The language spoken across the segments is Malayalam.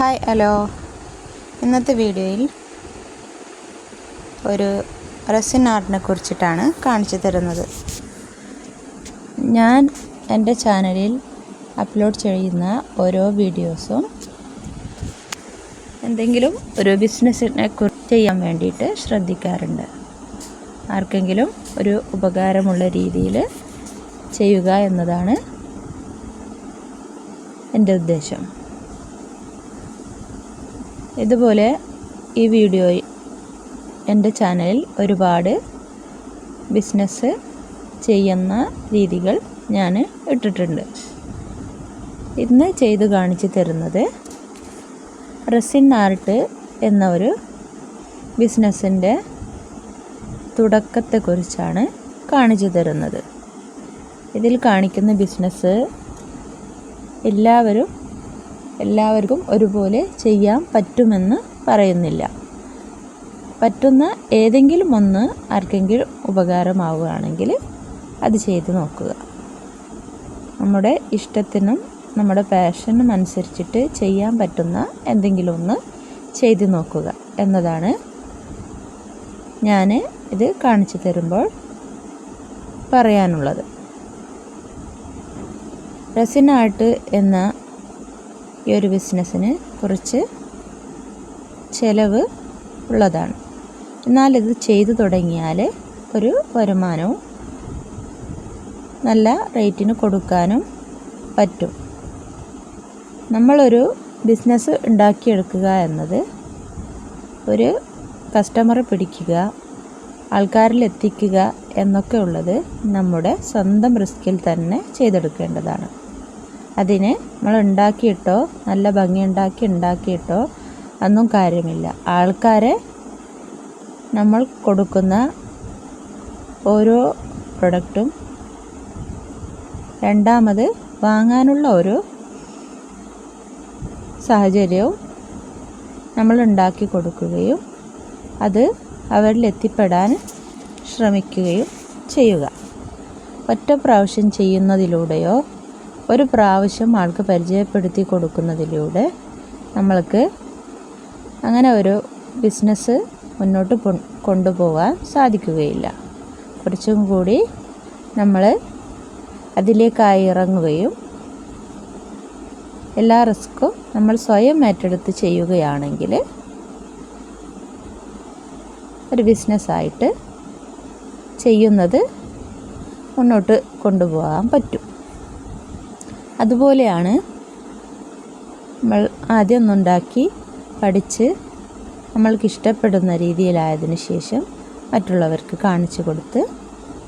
Hi hello. ഇന്നത്തെ വീഡിയോയിൽ ഒരു റസിൻ ആർട്ടിനെ കുറിച്ചിട്ടാണ് കാണിച്ചു തരുന്നത്. ഞാൻ എന്റെ ചാനലിൽ അപ്ലോഡ് ചെയ്യുന്ന ഓരോ വീഡിയോസും എന്തെങ്കിലും ഒരു ബിസിനസ്സിനെ കുറിച്ച് ചെയ്യാൻ വേണ്ടിയിട്ട് ശ്രദ്ധിക്കാറുണ്ട്. ആർക്കെങ്കിലും ഒരു ഉപകാരമുള്ള രീതിയിൽ ചെയ്യുക എന്നതാണ് എന്റെ ഉദ്ദേശം. ഇതുപോലെ ഈ വീഡിയോ എന്റെ ചാനലിൽ ഒരുപാട് ബിസിനസ് ചെയ്യുന്ന രീതികൾ ഞാൻ ഇട്ടിട്ടുണ്ട്. ഇന്ന് ചെയ്ത് കാണിച്ചു തരുന്നത് റെസിൻ ആർട്ട് എന്ന ഒരു ബിസിനസ്സിന്റെ തുടക്കത്തെക്കുറിച്ചാണ് കാണിച്ചു തരുന്നത്. ഇതിൽ കാണിക്കുന്ന ബിസിനസ് എല്ലാവരും എല്ലാവർക്കും ഒരുപോലെ ചെയ്യാൻ പറ്റുമെന്ന് പറയുന്നില്ല. പറ്റുന്ന ഏതെങ്കിലും ഒന്ന് ആർക്കെങ്കിലും ഉപകാരമാവുകയാണെങ്കിൽ അത് ചെയ്ത് നോക്കുക. നമ്മുടെ ഇഷ്ടത്തിനും നമ്മുടെ പാഷനും അനുസരിച്ചിട്ട് ചെയ്യാൻ പറ്റുന്ന എന്തെങ്കിലും ഒന്ന് ചെയ്ത് നോക്കുക എന്നതാണ് ഞാൻ ഇത് കാണിച്ചു തരുമ്പോൾ പറയാനുള്ളത്. റെസിൻ ആർട്ട് എന്ന ഈ ഒരു ബിസിനസ്സിന് കുറച്ച് ചിലവ് ഉള്ളതാണ്. എന്നാൽ ഇത് ചെയ്തു തുടങ്ങിയാൽ ഒരു വരുമാനവും നല്ല റേറ്റിന് കൊടുക്കാനും പറ്റും. നമ്മളൊരു ബിസിനസ് ഉണ്ടാക്കിയെടുക്കുക എന്നത് ഒരു കസ്റ്റമറെ പിടിക്കുക ആൾക്കാരിൽ എത്തിക്കുക എന്നൊക്കെ ഉള്ളത് നമ്മുടെ സ്വന്തം റിസ്കിൽ തന്നെ ചെയ്തെടുക്കേണ്ടതാണ്. അതിന് നമ്മൾ ഉണ്ടാക്കിയിട്ടോ നല്ല ഭംഗിയുണ്ടാക്കി ഉണ്ടാക്കിയിട്ടോ അതൊന്നും കാര്യമില്ല. ആൾക്കാരെ നമ്മൾ കൊടുക്കുന്ന ഓരോ പ്രൊഡക്റ്റും രണ്ടാമത് വാങ്ങാനുള്ള ഒരു സാഹചര്യവും നമ്മൾ ഉണ്ടാക്കി കൊടുക്കുകയും അത് അവരിൽ എത്തിപ്പെടാൻ ശ്രമിക്കുകയും ചെയ്യുക. ഒറ്റ പ്രാവശ്യം ചെയ്യുന്നതിലൂടെയോ ഒരു പ്രാവശ്യം ആൾക്ക് പരിചയപ്പെടുത്തി കൊടുക്കുന്നതിലൂടെ നമ്മൾക്ക് അങ്ങനെ ഒരു ബിസിനസ് മുന്നോട്ട് കൊണ്ടുപോകാൻ സാധിക്കുകയില്ല. കുറച്ചും കൂടി നമ്മൾ അതിലേക്കായി ഇറങ്ങുകയും എല്ലാ റിസ്ക്കും നമ്മൾ സ്വയം ഏറ്റെടുത്ത് ചെയ്യുകയാണെങ്കിൽ ഒരു ബിസിനസ്സായിട്ട് ചെയ്യുന്നത് മുന്നോട്ട് കൊണ്ടുപോകാൻ പറ്റും. അതുപോലെയാണ് നമ്മൾ ആദ്യം ഒന്നുണ്ടാക്കി പഠിച്ച് നമ്മൾക്ക് ഇഷ്ടപ്പെടുന്ന രീതിയിലായതിനു ശേഷം മറ്റുള്ളവർക്ക് കാണിച്ചു കൊടുത്ത്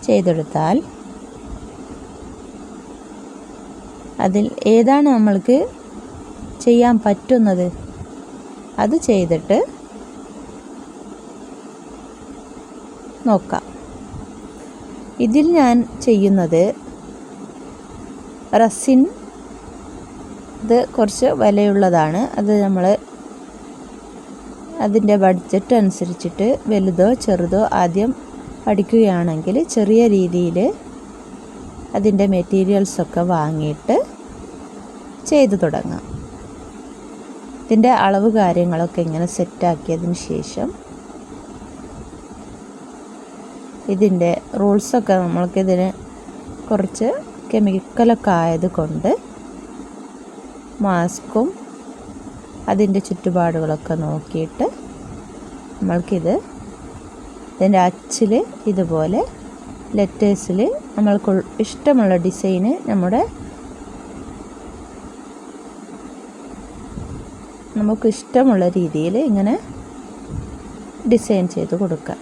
ചെയ്തെടുത്താൽ അതിൽ ഏതാണ് നമ്മൾക്ക് ചെയ്യാൻ പറ്റുന്നത് അത് ചെയ്തിട്ട് നോക്കാം. ഇതിൽ ഞാൻ ചെയ്യുന്നത് റസിൻ ഇത് കുറച്ച് വിലയുള്ളതാണ്. അത് നമ്മൾ അതിന്റെ ബഡ്ജറ്റ് അനുസരിച്ചിട്ട് വലുതോ ചെറുതോ ആദ്യം പഠിക്കുകയാണെങ്കിൽ ചെറിയ രീതിയിൽ അതിന്റെ മെറ്റീരിയൽസൊക്കെ വാങ്ങിയിട്ട് ചെയ്തു തുടങ്ങാം. ഇതിന്റെ അളവ് കാര്യങ്ങളൊക്കെ ഇങ്ങനെ സെറ്റാക്കിയതിന് ശേഷം ഇതിന്റെ റൂൾസൊക്കെ നമ്മൾക്കിതിന് കുറച്ച് കെമിക്കലൊക്കെ ആയത് കൊണ്ട് മാസ്കും അതിന്റെ ചുറ്റുപാടുകളൊക്കെ നോക്കിയിട്ട് നമ്മൾക്കിത് ഇതിന്റെ അച്ചിൽ ഇതുപോലെ ലെറ്റേഴ്സിൽ നമ്മൾക്ക് ഇഷ്ടമുള്ള ഡിസൈന് നമ്മുടെ നമുക്ക് ഇഷ്ടമുള്ള രീതിയിൽ ഇങ്ങനെ ഡിസൈൻ ചെയ്ത് കൊടുക്കാം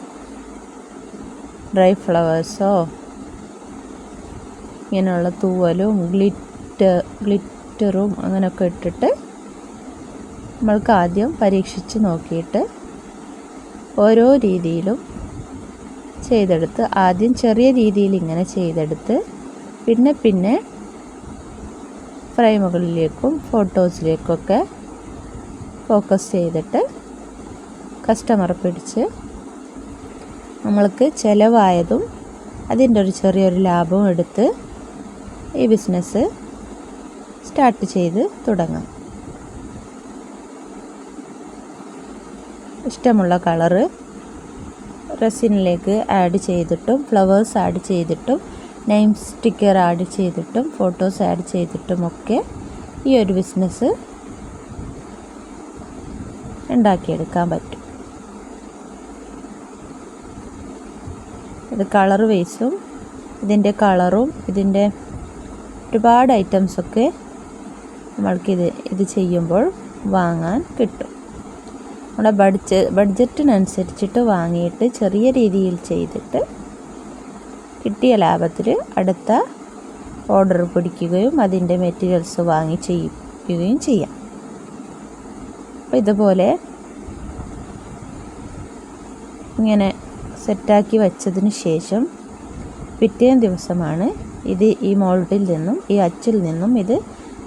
ഡ്രൈ ഫ്ലവേഴ്സോ ഇങ്ങനെയുള്ള തൂവലും ഗ്ലിറ്റർ ഗ്ലിറ്ററും അങ്ങനെയൊക്കെ ഇട്ടിട്ട് നമ്മൾക്ക് ആദ്യം പരീക്ഷിച്ച് നോക്കിയിട്ട് ഓരോ രീതിയിലും ചെയ്തെടുത്ത് ആദ്യം ചെറിയ രീതിയിൽ ഇങ്ങനെ ചെയ്തെടുത്ത് പിന്നെ പിന്നെ ഫ്രെയിമുകളിലേക്കും ഫോട്ടോസിലേക്കൊക്കെ ഫോക്കസ് ചെയ്തിട്ട് കസ്റ്റമർ പിടിച്ച് നമ്മൾക്ക് ചിലവായതും അതിന്റെ ഒരു ചെറിയൊരു ലാഭവും എടുത്ത് ഈ ബിസിനസ് സ്റ്റാർട്ട് ചെയ്ത് തുടങ്ങാം. ഇഷ്ടമുള്ള കളറ് റെസിനിലേക്ക് ആഡ് ചെയ്തിട്ടും ഫ്ലവേഴ്സ് ആഡ് ചെയ്തിട്ടും നെയിം സ്റ്റിക്കർ ആഡ് ചെയ്തിട്ടും ഫോട്ടോസ് ആഡ് ചെയ്തിട്ടും ഒക്കെ ഈ ഒരു ബിസിനസ് ഉണ്ടാക്കിയെടുക്കാൻ പറ്റും. ഇത് കളർ വേസും ഇതിന്റെ കളറും ഇതിന്റെ ഒരുപാട് ഐറ്റംസൊക്കെ നമ്മൾക്കിത് ഇത് ചെയ്യുമ്പോൾ വാങ്ങാൻ കിട്ടും. നമ്മുടെ ബഡ്ജ ബഡ്ജറ്റിനനുസരിച്ചിട്ട് വാങ്ങിയിട്ട് ചെറിയ രീതിയിൽ ചെയ്തിട്ട് കിട്ടിയ ലാഭത്തിൽ അടുത്ത ഓർഡർ പിടിക്കുകയും അതിന്റെ മെറ്റീരിയൽസ് വാങ്ങി ചെയ്യിക്കുകയും ചെയ്യാം. അപ്പോൾ ഇതുപോലെ ഇങ്ങനെ സെറ്റാക്കി വച്ചതിന് ശേഷം പിറ്റേ ദിവസമാണ് ഇത് ഈ മോൾഡിൽ നിന്നും ഈ അച്ചിൽ നിന്നും ഇത്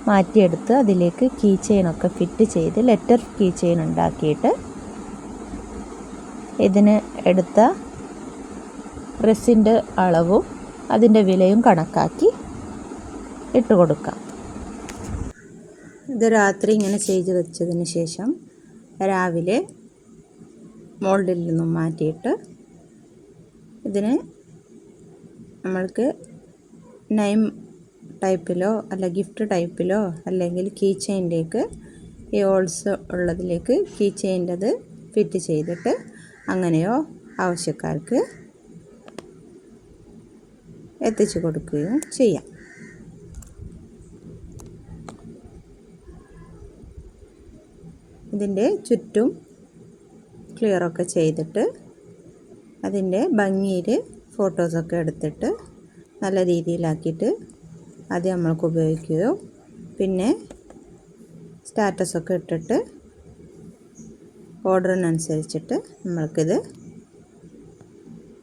മാറ്റിയെടുത്ത് അതിലേക്ക് കീ ചെയിനൊക്കെ ഫിറ്റ് ചെയ്ത് ലെറ്റർ കീ ചെയിൻ ഉണ്ടാക്കിയിട്ട് ഇതിന് എടുത്ത ഡ്രസ്സിന്റെ അളവും അതിന്റെ വിലയും കണക്കാക്കി ഇട്ട് കൊടുക്കാം. ഇത് രാത്രി ഇങ്ങനെ ചെയ്ത് വെച്ചതിന് ശേഷം രാവിലെ മോൾഡിൽ നിന്നും മാറ്റിയിട്ട് ഇതിന് നമ്മൾക്ക് നൈം ടൈപ്പിലോ അല്ല ഗിഫ്റ്റ് ടൈപ്പിലോ അല്ലെങ്കിൽ കീ ചെയിനിലേക്ക് ഈ ഓൾസ് ഉള്ളതിലേക്ക് കീ ചെയിന്റെത് ഫിറ്റ് ചെയ്തിട്ട് അങ്ങനെയോ ആവശ്യക്കാർക്ക് എത്തിച്ചു കൊടുക്കുകയും ചെയ്യാം. ഇതിന്റെ ചുറ്റും ക്ലിയറൊക്കെ ചെയ്തിട്ട് അതിന്റെ ഭംഗിയിൽ ഫോട്ടോസൊക്കെ എടുത്തിട്ട് നല്ല രീതിയിലാക്കിയിട്ട് അത് നമ്മൾക്ക് ഉപയോഗിക്കുകയോ പിന്നെ സ്റ്റാറ്റസൊക്കെ ഇട്ടിട്ട് ഓർഡറിനനുസരിച്ചിട്ട് നമ്മൾക്കിത്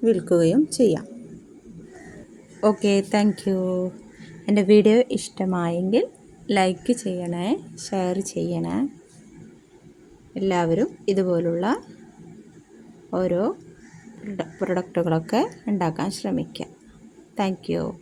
വിൽക്കുകയും ചെയ്യാം. ഓക്കെ താങ്ക് യു എന്റെ വീഡിയോ ഇഷ്ടമായെങ്കിൽ ലൈക്ക് ചെയ്യണേ ഷെയർ ചെയ്യണേ. എല്ലാവരും ഇതുപോലുള്ള ഓരോ പ്രൊഡക്റ്റുകളൊക്കെ ഉണ്ടാക്കാൻ ശ്രമിക്കുക. Thank you